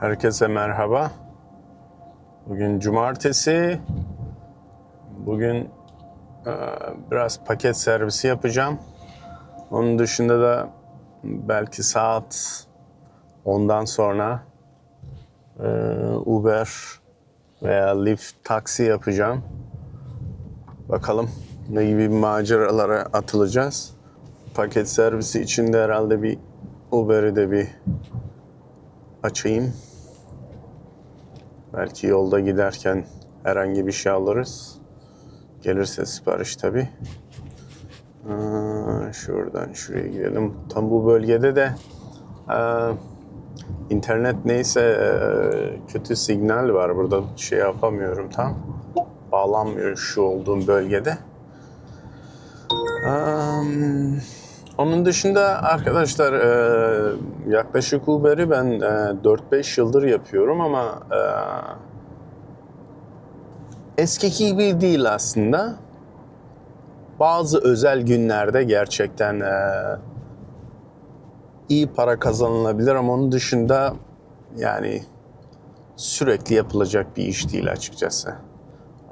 Herkese merhaba. Bugün cumartesi. Bugün e, biraz paket servisi yapacağım. Onun dışında da belki saat 10'dan sonra e, Uber veya Lyft taksi yapacağım. Bakalım ne gibi maceralara atılacağız. Paket servisi için de herhalde bir Uber'i de bir açayım. Belki yolda giderken herhangi bir şey alırız. Gelirse sipariş tabi. Şuradan şuraya gidelim. Tam bu bölgede de internet neyse kötü signal var. Burada şey yapamıyorum tam. Bağlanmıyor şu olduğum bölgede. Am, onun dışında arkadaşlar e, yaklaşık Uber'i ben e, 4-5 yıldır yapıyorum ama e, eskiki gibi değil aslında. Bazı özel günlerde gerçekten e, iyi para kazanılabilir ama onun dışında yani sürekli yapılacak bir iş değil açıkçası.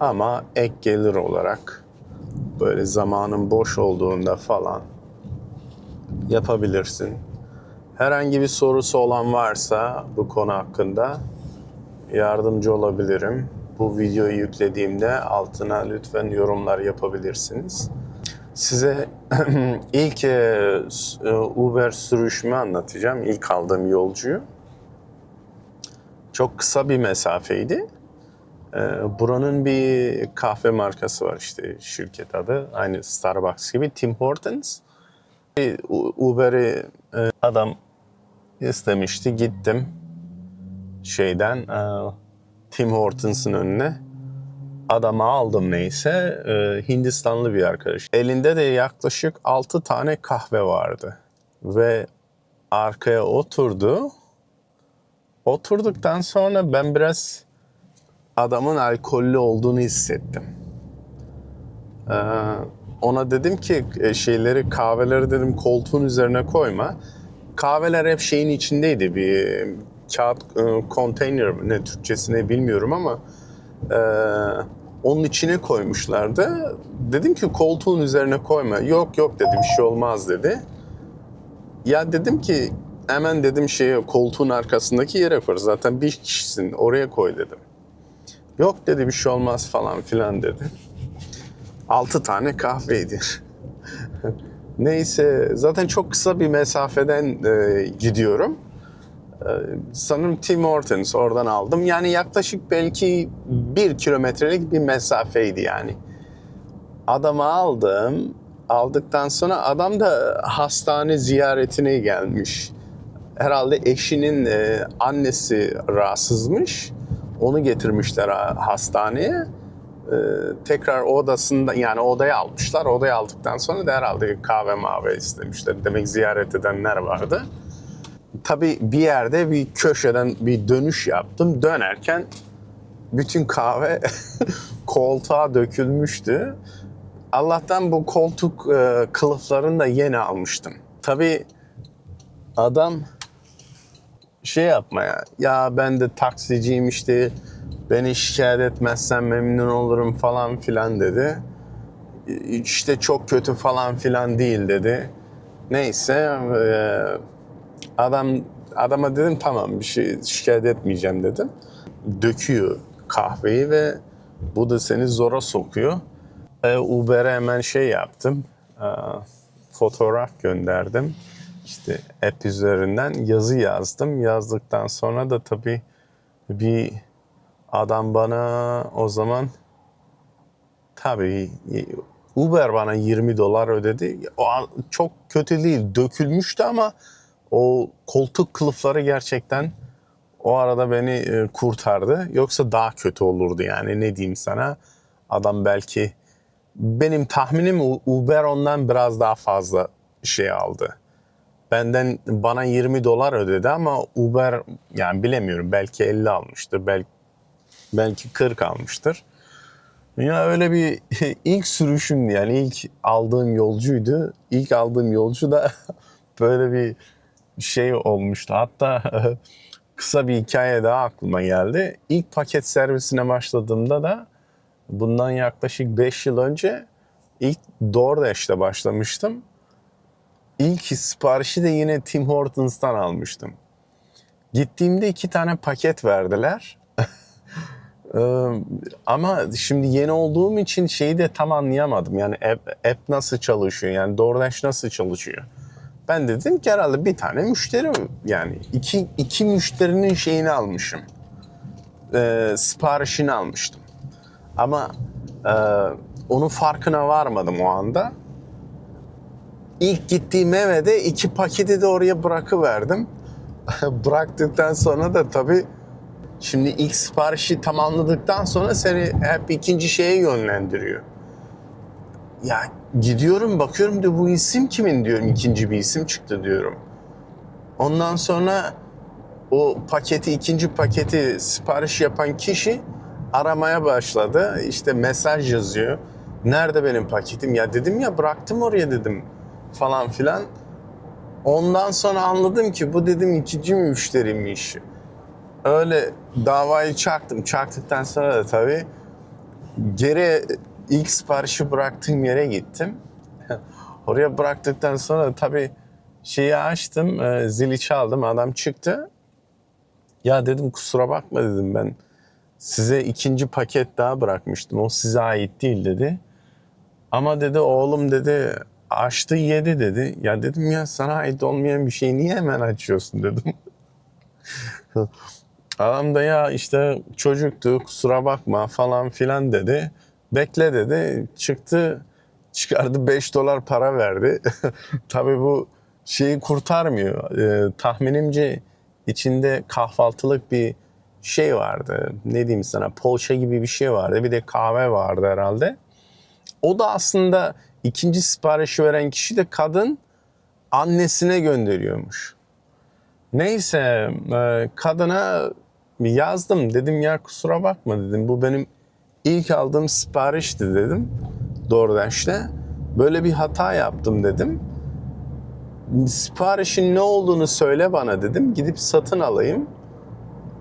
Ama ek gelir olarak böyle zamanın boş olduğunda falan yapabilirsin. Herhangi bir sorusu olan varsa bu konu hakkında yardımcı olabilirim. Bu videoyu yüklediğimde altına lütfen yorumlar yapabilirsiniz. Size ilk e, e, Uber sürüşümü anlatacağım. İlk aldığım yolcuyu. Çok kısa bir mesafeydi. E, Buranın bir kahve markası var işte şirket adı. Aynı Starbucks gibi Tim Hortons. Uber'i e, adam istemişti. Gittim şeyden e, Tim Hortons'ın önüne. Adamı aldım neyse. e, Hindistanlı bir arkadaş. Elinde de yaklaşık 6 tane kahve vardı. Ve arkaya oturdu. Oturduktan sonra ben biraz adamın alkollü olduğunu hissettim. Ee, ona dedim ki e, şeyleri kahveleri dedim koltuğun üzerine koyma. Kahveler hep şeyin içindeydi bir kağıt e, konteyner ne Türkçesini bilmiyorum ama e, onun içine koymuşlardı. Dedim ki koltuğun üzerine koyma. Yok yok dedi bir şey olmaz dedi. Ya dedim ki hemen dedim şeye koltuğun arkasındaki yere koy. Zaten bir kişisin oraya koy dedim. Yok dedi bir şey olmaz falan filan dedi. 6 tane kahveydi. Neyse zaten çok kısa bir mesafeden e, gidiyorum. E, sanırım Tim Hortons oradan aldım. Yani yaklaşık belki bir kilometrelik bir mesafeydi yani. Adamı aldım. Aldıktan sonra adam da hastane ziyaretine gelmiş. Herhalde eşinin e, annesi rahatsızmış. Onu getirmişler ha- hastaneye. Ee, tekrar odasında yani odaya almışlar. Odaya aldıktan sonra da herhalde kahve mavi istemişler. Demek ziyaret edenler vardı. Tabii bir yerde bir köşeden bir dönüş yaptım. Dönerken bütün kahve koltuğa dökülmüştü. Allah'tan bu koltuk e, kılıflarını da yeni almıştım. Tabii adam şey yapmaya ya ben de taksiciyim işte beni şikayet etmezsen memnun olurum falan filan dedi. İşte çok kötü falan filan değil dedi. Neyse eee, adam adama dedim tamam bir şey şikayet etmeyeceğim dedim. Döküyor kahveyi ve bu da seni zora sokuyor. E, Uber'e hemen şey yaptım. e, fotoğraf gönderdim. İşte app üzerinden yazı yazdım. Yazdıktan sonra da tabii bir adam bana o zaman tabii Uber bana 20 dolar ödedi. O çok kötü değil. Dökülmüştü ama o koltuk kılıfları gerçekten o arada beni e, kurtardı. Yoksa daha kötü olurdu yani ne diyeyim sana. Adam belki benim tahminim Uber ondan biraz daha fazla şey aldı. Benden bana 20 dolar ödedi ama Uber yani bilemiyorum belki 50 almıştır. Belki belki 40 almıştır. Ya öyle bir ilk sürüşüm yani ilk aldığım yolcuydu. İlk aldığım yolcu da böyle bir şey olmuştu. Hatta kısa bir hikaye daha aklıma geldi. İlk paket servisine başladığımda da bundan yaklaşık 5 yıl önce ilk DoorDash'te başlamıştım. İlk siparişi de yine Tim Hortons'tan almıştım. Gittiğimde iki tane paket verdiler. Ee, ama şimdi yeni olduğum için şeyi de tam anlayamadım. Yani app, app nasıl çalışıyor? Yani DoorDash nasıl çalışıyor? Ben dedim ki herhalde bir tane müşteri yani iki, iki müşterinin şeyini almışım. Ee, siparişini almıştım. Ama e, onun farkına varmadım o anda. İlk gittiğim eve de iki paketi de oraya bırakıverdim. Bıraktıktan sonra da tabii şimdi ilk siparişi tamamladıktan sonra seni hep ikinci şeye yönlendiriyor. Ya gidiyorum bakıyorum da bu isim kimin diyorum ikinci bir isim çıktı diyorum. Ondan sonra o paketi ikinci paketi sipariş yapan kişi aramaya başladı. İşte mesaj yazıyor. Nerede benim paketim? Ya dedim ya bıraktım oraya dedim falan filan. Ondan sonra anladım ki bu dedim ikinci müşteriymiş. Öyle davayı çaktım. Çaktıktan sonra da tabii geri ilk siparişi bıraktığım yere gittim. Oraya bıraktıktan sonra tabii şeyi açtım, e, zili çaldım, adam çıktı. Ya dedim kusura bakma dedim ben size ikinci paket daha bırakmıştım. O size ait değil dedi. Ama dedi oğlum dedi açtı yedi dedi. Ya dedim ya sana ait olmayan bir şeyi niye hemen açıyorsun dedim. Adam da ya işte çocuktu kusura bakma falan filan dedi. Bekle dedi. Çıktı çıkardı 5 dolar para verdi. Tabii bu şeyi kurtarmıyor. Ee, tahminimce içinde kahvaltılık bir şey vardı. Ne diyeyim sana poğaça gibi bir şey vardı. Bir de kahve vardı herhalde. O da aslında ikinci siparişi veren kişi de kadın annesine gönderiyormuş. Neyse e, kadına yazdım dedim ya kusura bakma dedim bu benim ilk aldığım siparişti dedim DoorDash'te. Böyle bir hata yaptım dedim. Siparişin ne olduğunu söyle bana dedim. Gidip satın alayım.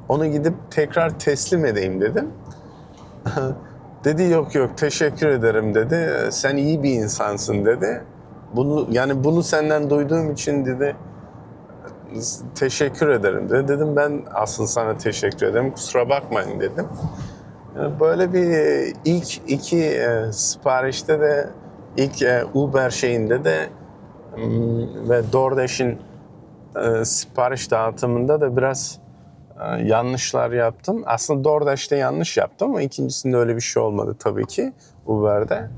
Onu gidip tekrar teslim edeyim dedim. dedi yok yok teşekkür ederim dedi. Sen iyi bir insansın dedi. Bunu yani bunu senden duyduğum için dedi teşekkür ederim dedi. Dedim ben asıl sana teşekkür ederim. Kusura bakmayın dedim. Yani Böyle bir e, ilk iki e, siparişte de ilk e, Uber şeyinde de mm, ve DoorDash'in e, sipariş dağıtımında da biraz e, yanlışlar yaptım. Aslında DoorDash'te yanlış yaptım ama ikincisinde öyle bir şey olmadı tabii ki Uber'de.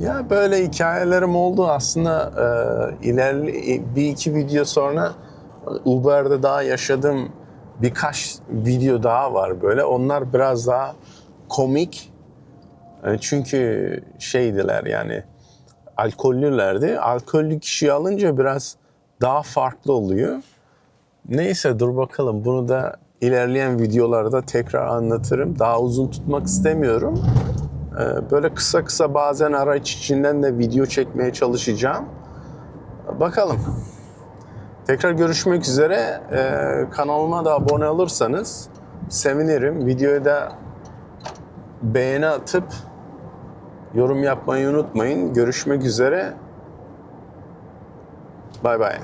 Ya böyle hikayelerim oldu aslında e, ilerli bir iki video sonra Uber'de daha yaşadığım birkaç video daha var böyle. Onlar biraz daha komik. E, çünkü şeydiler yani alkollülerdi. Alkollü kişiyi alınca biraz daha farklı oluyor. Neyse dur bakalım bunu da ilerleyen videolarda tekrar anlatırım. Daha uzun tutmak istemiyorum. Ee, Böyle kısa kısa bazen araç içinden de video çekmeye çalışacağım. Bakalım. Tekrar görüşmek üzere. Ee, Kanalıma da abone olursanız sevinirim. Videoya da beğeni atıp yorum yapmayı unutmayın. Görüşmek üzere. Bay bay.